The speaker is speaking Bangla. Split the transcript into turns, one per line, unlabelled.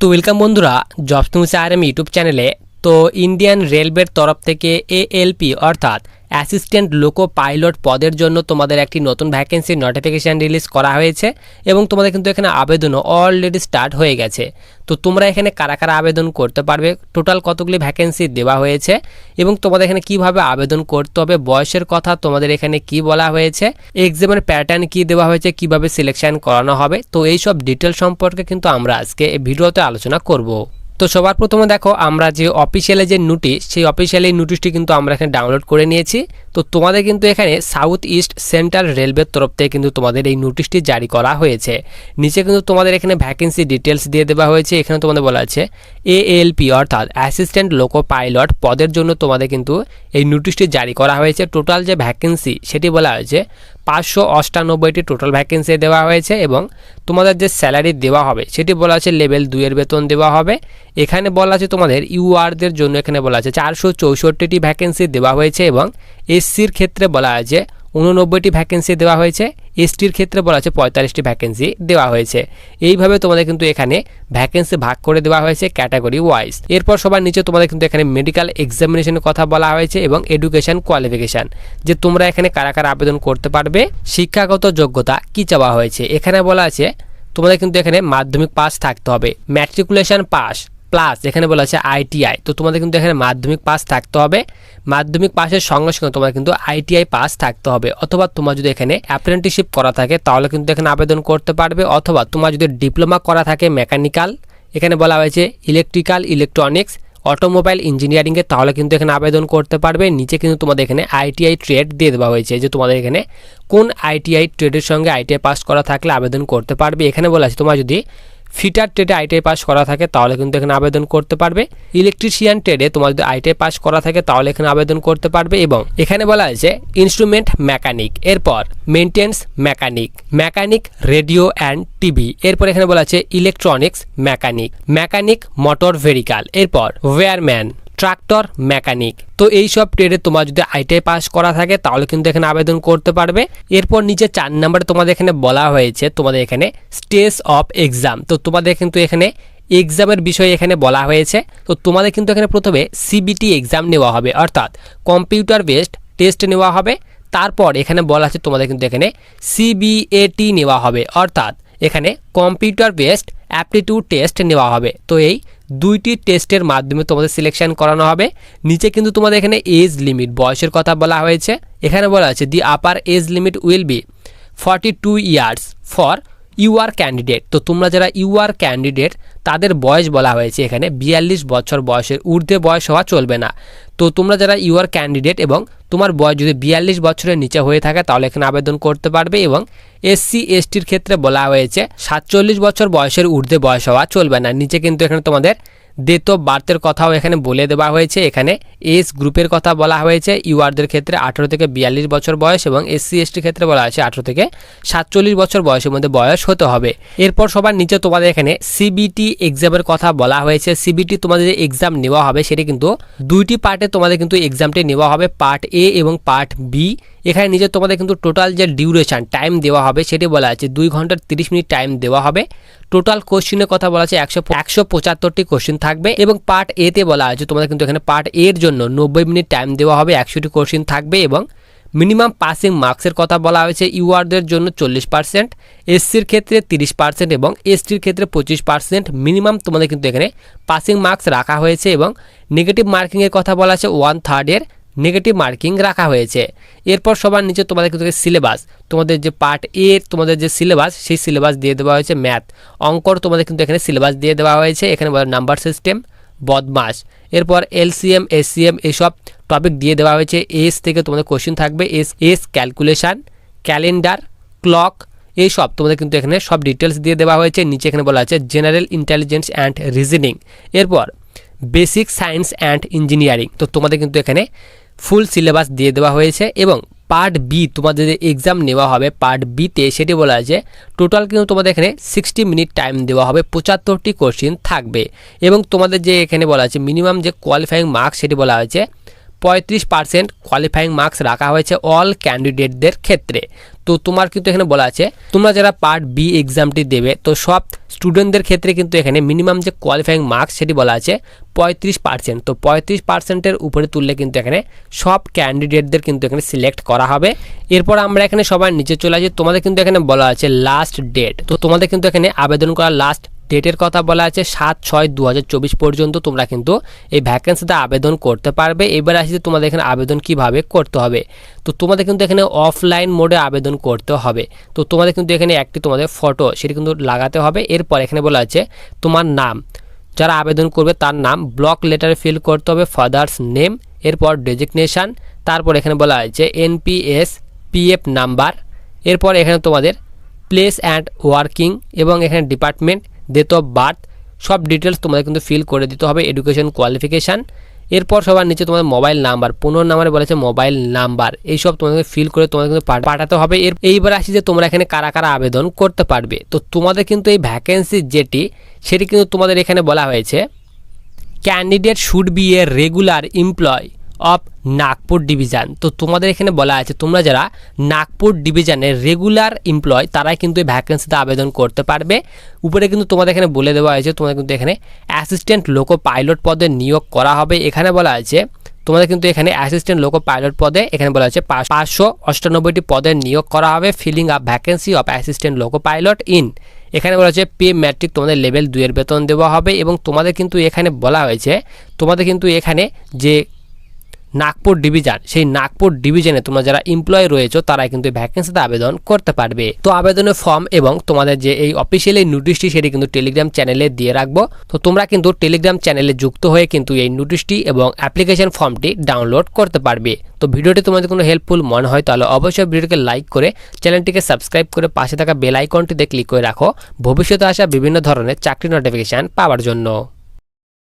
তো ওয়েলকাম বন্ধুরা jobs news R M YouTube চ্যানেলে তো ইন্ডিয়ান রেলওয়ের তরফ থেকে এএলপি অর্থাৎ অ্যাসিস্ট্যান্ট লোকো পাইলট পদের জন্য তোমাদের একটি নতুন ভ্যাকেন্সির নোটিফিকেশান রিলিজ করা হয়েছে এবং তোমাদের কিন্তু এখানে আবেদনও অলরেডি স্টার্ট হয়ে গেছে। তো তোমরা এখানে কারা কারা আবেদন করতে পারবে? টোটাল কতগুলি ভ্যাকেন্সি দেওয়া হয়েছে এবং তোমাদের এখানে কীভাবে আবেদন করতে হবে? বয়সের কথা তোমাদের এখানে কি বলা হয়েছে? এক্সামের প্যাটার্ন কি দেওয়া হয়েছে? কীভাবে সিলেকশন করানো হবে? তো এই সব ডিটেল সম্পর্কে কিন্তু আমরা আজকে এই ভিডিওতে আলোচনা করব। তো সবার প্রথমে দেখো, আমরা যে অফিসিয়ালে যে নোটিশ সেই অফিসিয়ালি নোটিশটি কিন্তু আমরা এখানে ডাউনলোড করে নিয়েছি। তো তোমাদের কিন্তু এখানে সাউথ ইস্ট সেন্ট্রাল রেলওয়ের তরফ থেকে কিন্তু তোমাদের এই নোটিশটি জারি করা হয়েছে। নিচে কিন্তু তোমাদের এখানে ভ্যাকেন্সি ডিটেলস দিয়ে দেওয়া হয়েছে। এখানে তোমাদের বলা আছে এএলপি অর্থাৎ অ্যাসিস্ট্যান্ট লোকো পাইলট পদের জন্য তোমাদের কিন্তু এই নোটিশটি জারি করা হয়েছে। টোটাল যে ভ্যাকেন্সি সেটি বলা হয়েছে পাঁচশো অষ্টানব্বইটি টোটাল ভ্যাকেন্সি দেওয়া হয়েছে এবং তোমাদের যে স্যালারি দেওয়া হবে, সেটি বলা আছে লেভেল দুইয়ের বেতন দেওয়া হবে। এখানে বলা আছে তোমাদের ইউআরদের জন্য এখানে বলা আছে চারশো চৌষট্টিটি ভ্যাকেন্সি দেওয়া হয়েছে এবং এসসির ক্ষেত্রে বলা আছে উননব্বইটি ভ্যাকেন্সি দেওয়া হয়েছে, এসটির ক্ষেত্রে বলা আছে পঁয়তাল্লিশটি ভ্যাকেন্সি দেওয়া হয়েছে। এইভাবে তোমাদের কিন্তু এখানে ভ্যাকেন্সি ভাগ করে দেওয়া হয়েছে ক্যাটাগরি ওয়াইজ এরপর সবার নিচে তোমাদের কিন্তু এখানে মেডিকেল এক্সামিনেশনের কথা বলা হয়েছে এবং এডুকেশন কোয়ালিফিকেশান যে তোমরা এখানে কারা কারা আবেদন করতে পারবে, শিক্ষাগত যোগ্যতা কি চাওয়া হয়েছে? এখানে বলা আছে, তোমাদের কিন্তু এখানে মাধ্যমিক পাস থাকতে হবে ম্যাট্রিকুলেশন পাস প্লাস এখানে বলা আছে আইটিআই তো তোমাদের কিন্তু এখানে মাধ্যমিক পাস থাকতে হবে। মাধ্যমিক পাসের সঙ্গে সঙ্গে তোমার কিন্তু আইটিআই পাস থাকতে হবে। অথবা তোমার যদি এখানে অ্যাপ্রেন্টিসশিপ করা থাকে, তাহলে কিন্তু এখানে আবেদন করতে পারবে। অথবা তোমার যদি ডিপ্লোমা করা থাকে মেকানিক্যাল এখানে বলা হয়েছে ইলেকট্রিক্যাল ইলেকট্রনিক্স অটোমোবাইল ইঞ্জিনিয়ারিংয়ে তাহলে কিন্তু এখানে আবেদন করতে পারবে। নিচে কিন্তু তোমাদের এখানে আইটিআই ট্রেড দিয়ে দেওয়া হয়েছে যে তোমাদের এখানে কোন আইটিআই ট্রেডের সঙ্গে আইটিআই পাস করা থাকলে আবেদন করতে পারবে। এখানে বলা আছে তোমার যদি ফিটার ট্রেডে আইটিআই পাস করা থাকে, তাহলে কিন্তু এখানে আবেদন করতে পারবে। ইলেকট্রিশিয়ান ট্রেডে তোমার যদি আইটিআই পাস করা থাকে, তাহলে এখানে আবেদন করতে পারবে এবং এখানে বলা হয়েছে ইনস্ট্রুমেন্ট মেকানিক এরপর maintenance mechanic mechanic radio and TV এরপর এখানে বলা আছে electronics mechanic mechanic motor vehicle এরপর ওয়্যারম্যান ট্রাক্টর, মেকানিক। তো এই সব ট্রেডে তোমার যদি আইটিআই পাস করা থাকে, তাহলে কিন্তু এখানে আবেদন করতে পারবে। এরপর নিচে চার নাম্বারে তোমাদের এখানে বলা হয়েছে, তোমাদের এখানে স্টেজ অফ এক্সাম তো তোমাদের কিন্তু এখানে এক্সামের বিষয়ে এখানে বলা হয়েছে। তো তোমাদের কিন্তু এখানে প্রথমে সিবিটি এক্সাম নেওয়া হবে, অর্থাৎ কম্পিউটার বেসড টেস্ট নেওয়া হবে। তারপর এখানে বলা আছে তোমাদের কিন্তু এখানে সিবিএটি নেওয়া হবে, অর্থাৎ এখানে কম্পিউটার বেসড অ্যাপটিটিউড টেস্ট নেওয়া হবে। তো এই দুইটি টেস্টের মাধ্যমে তোমাদের সিলেকশন করানো হবে। নিচে কিন্তু তোমাদের এখানে এজ লিমিট বয়সের কথা বলা হয়েছে। এখানে বলা আছে the upper age limit will be forty two years for UR candidate তো তোমরা যারা ইউআর ক্যান্ডিডেট তাদের বয়স বলা হয়েছে এখানে। বিয়াল্লিশ বছর বয়সের ঊর্ধ্বে বয়স হওয়া চলবে না। তো তোমরা যারা ইউআর ক্যান্ডিডেট এবং তোমার বয়স যদি বিয়াল্লিশ বছরের নিচে হয়ে থাকে, তাহলে এখানে আবেদন করতে পারবে এবং এসসি এসটির ক্ষেত্রে বলা হয়েছে, সাতচল্লিশ বছর বয়সের ঊর্ধ্বে বয়স হওয়া চলবে না। নিচে কিন্তু এখানে তোমাদের ডেট অফ বার্থের কথাও এখানে বলে দেওয়া হয়েছে। এখানে এস গ্রুপের কথা বলা হয়েছে। ইউআরদের ক্ষেত্রে আঠেরো থেকে বিয়াল্লিশ বছর বয়স এবং এসসি এসটির ক্ষেত্রে বলা হয়েছে আঠেরো থেকে সাতচল্লিশ বছর বয়সের মধ্যে বয়স হতে হবে। এরপর সবার নিচে তোমাদের এখানে সিবিটি এক্সামের কথা বলা হয়েছে। সিবিটি তোমাদের যে এক্সাম নেওয়া হবে সেটি কিন্তু দুইটি পার্টে তোমাদের কিন্তু এক্সামটি নেওয়া হবে। পার্ট এ এবং পার্ট বি এখানে নিজে তোমাদের কিন্তু টোটাল যে ডিউরেশন টাইম দেওয়া হবে, সেটি বলা আছে দুই ঘণ্টার তিরিশ মিনিট টাইম দেওয়া হবে। টোটাল কোশ্চিনের কথা বলা আছে একশো একশো পঁচাত্তরটি কোশ্চিন থাকবে এবং পার্ট এতে বলা আছে তোমাদের কিন্তু এখানে পার্ট এর জন্য নব্বই মিনিট টাইম দেওয়া হবে, একশোটি কোশ্চিন থাকবে এবং মিনিমাম পাসিং মার্কসের কথা বলা হয়েছে, ইউআরদের জন্য চল্লিশ পার্সেন্ট এসসির ক্ষেত্রে তিরিশ পার্সেন্ট এবং এসটির ক্ষেত্রে পঁচিশ পার্সেন্ট মিনিমাম তোমাদের কিন্তু এখানে পাসিং মার্কস রাখা হয়েছে এবং নেগেটিভ মার্কিংয়ের কথা বলা আছে ওয়ান থার্ডের নেগেটিভ মার্কিং রাখা হয়েছে। এরপর সবার নিচে তোমাদের কিন্তু সিলেবাস তোমাদের যে পার্ট এ তোমাদের যে সিলেবাস সেই সিলেবাস দিয়ে দেওয়া হয়েছে ম্যাথ অঙ্কর তোমাদের কিন্তু এখানে সিলেবাস দিয়ে দেওয়া হয়েছে। এখানে নাম্বার সিস্টেম বদমাস। এরপর এলসিএম এসসিএম এসব টপিক দিয়ে দেওয়া হয়েছে। এস থেকে তোমাদের কোশ্চেন থাকবে। এস এস ক্যালকুলেশান ক্যালেন্ডার ক্লক এইসব তোমাদের কিন্তু এখানে সব ডিটেলস দিয়ে দেওয়া হয়েছে। নিচে এখানে বলা আছে জেনারেল ইন্টেলিজেন্স অ্যান্ড রিজনিং এরপর বেসিক সায়েন্স অ্যান্ড ইঞ্জিনিয়ারিং তো তোমাদের কিন্তু এখানে ফুল সিলেবাস দিয়ে দেওয়া হয়েছে এবং পার্ট বি তোমাদের যে এক্সাম নেওয়া হবে। পার্ট বিতে সেটি বলা আছে টোটাল কিন্তু তোমাদের এখানে সিক্সটি মিনিট টাইম দেওয়া হবে, পঁচাত্তরটি কোশ্চিন থাকবে। এবং তোমাদের যে এখানে বলা আছে মিনিমাম যে কোয়ালিফাইং মার্কস সেটি বলা হয়েছে পঁয়ত্রিশ পার্সেন্ট কোয়ালিফাইং মার্কস রাখা হয়েছে অল ক্যান্ডিডেটদের ক্ষেত্রে। তো তোমার কিন্তু এখানে বলা আছে, তোমরা যারা পার্ট বি এক্সামটি দেবে, তো সব স্টুডেন্টদের ক্ষেত্রে কিন্তু এখানে মিনিমাম যে কোয়ালিফাইং মার্কস সেটি বলা আছে পঁয়ত্রিশ পার্সেন্ট তো পঁয়ত্রিশ পার্সেন্টের উপরে তুললে কিন্তু এখানে সব ক্যান্ডিডেটদের কিন্তু এখানে সিলেক্ট করা হবে। এরপর আমরা এখানে সবার নিচে চলে আসি, তোমাদের কিন্তু এখানে বলা আছে লাস্ট ডেট তো তোমাদের কিন্তু এখানে আবেদন করার লাস্ট ডেটের কথা বলা আছে সাত ছয় দু পর্যন্ত তোমরা কিন্তু এই ভ্যাকেন্সিতে আবেদন করতে পারবে। এবার আসি যে তোমাদের এখানে আবেদন কীভাবে করতে হবে। তো তোমাদের কিন্তু এখানে অফলাইন মোডে আবেদন করতে হবে। তো তোমাদের কিন্তু এখানে একটি তোমাদের ফটো সেটি কিন্তু লাগাতে হবে। এরপর এখানে বলা আছে তোমার নাম। যারা আবেদন করবে তার নাম ব্লক লেটারে ফিল করতে হবে ফাদার্স নেম এরপর ডেজিগনেশান তারপর এখানে বলা হয়েছে এনপিএস পিএফ নাম্বার এরপর এখানে তোমাদের প্লেস অ্যান্ড ওয়ার্কিং এবং এখানে ডিপার্টমেন্ট ডেট অফ বার্থ সব ডিটেলস তোমাদের কিন্তু ফিল করে দিতে হবে এডুকেশন কোয়ালিফিকেশান এরপর সবার নিচে তোমাদের মোবাইল নাম্বার পনেরো নাম্বারে বলেছে মোবাইল নাম্বার এইসব তোমাদেরকে ফিল করে তোমাদের কিন্তু পাঠাতে হবে। এর এইবার আসি যে তোমরা এখানে কারা কারা আবেদন করতে পারবে। তো তোমাদের কিন্তু এই ভ্যাকেন্সি যেটি, সেটি কিন্তু তোমাদের এখানে বলা হয়েছে। Candidate should be a regular employee of Nagpur division তো তোমাদের এখানে বলা আছে, তোমরা যারা নাগপুর ডিভিশনের রেগুলার এমপ্লয় তারাই কিন্তু এই ভ্যাকেন্সিতে আবেদন করতে পারবে। উপরে কিন্তু তোমাদের এখানে বলে দেওয়া হয়েছে, তোমাদের কিন্তু এখানে অ্যাসিস্ট্যান্ট লোকো পাইলট পদে নিয়োগ করা হবে। এখানে বলা আছে, তোমাদের কিন্তু এখানে অ্যাসিস্ট্যান্ট লোকো পাইলট পদে, এখানে বলা পাঁচ- পাঁচশো অষ্টানব্বইটি পদে নিয়োগ করা হবে filling up vacancy of assistant loco pilot in এখানে বলা হচ্ছে পে ম্যাট্রিক তোমাদের লেভেল দুইয়ের বেতন দেওয়া হবে এবং তোমাদের কিন্তু এখানে বলা হয়েছে, তোমাদের কিন্তু এখানে যে নাগপুর ডিভিশন সেই নাগপুর ডিভিশনে তোমরা যারা এমপ্লয় রয়েছে, তারাই কিন্তু ভ্যাকেন্সিতে আবেদন করতে পারবে। তো আবেদনের ফর্ম এবং তোমাদের যে এই অফিসিয়াল নোটিশটি সেটি কিন্তু টেলিগ্রাম চ্যানেলে দিয়ে রাখব। তো তোমরা কিন্তু টেলিগ্রাম চ্যানেলে যুক্ত হয়ে কিন্তু এই নোটিশটি এবং অ্যাপ্লিকেশন ফর্মটি ডাউনলোড করতে পারবে। তো ভিডিওটি তোমাদের কোনো হেল্পফুল মনে হয়, তাহলে অবশ্যই ভিডিওটিকে লাইক করে চ্যানেলটিকে সাবস্ক্রাইব করে পাশে থাকা বেল আইকনটিতে ক্লিক করে রাখো। ভবিষ্যতে আসা বিভিন্ন ধরনের চাকরি নোটিফিকেশান পাওয়ার জন্য।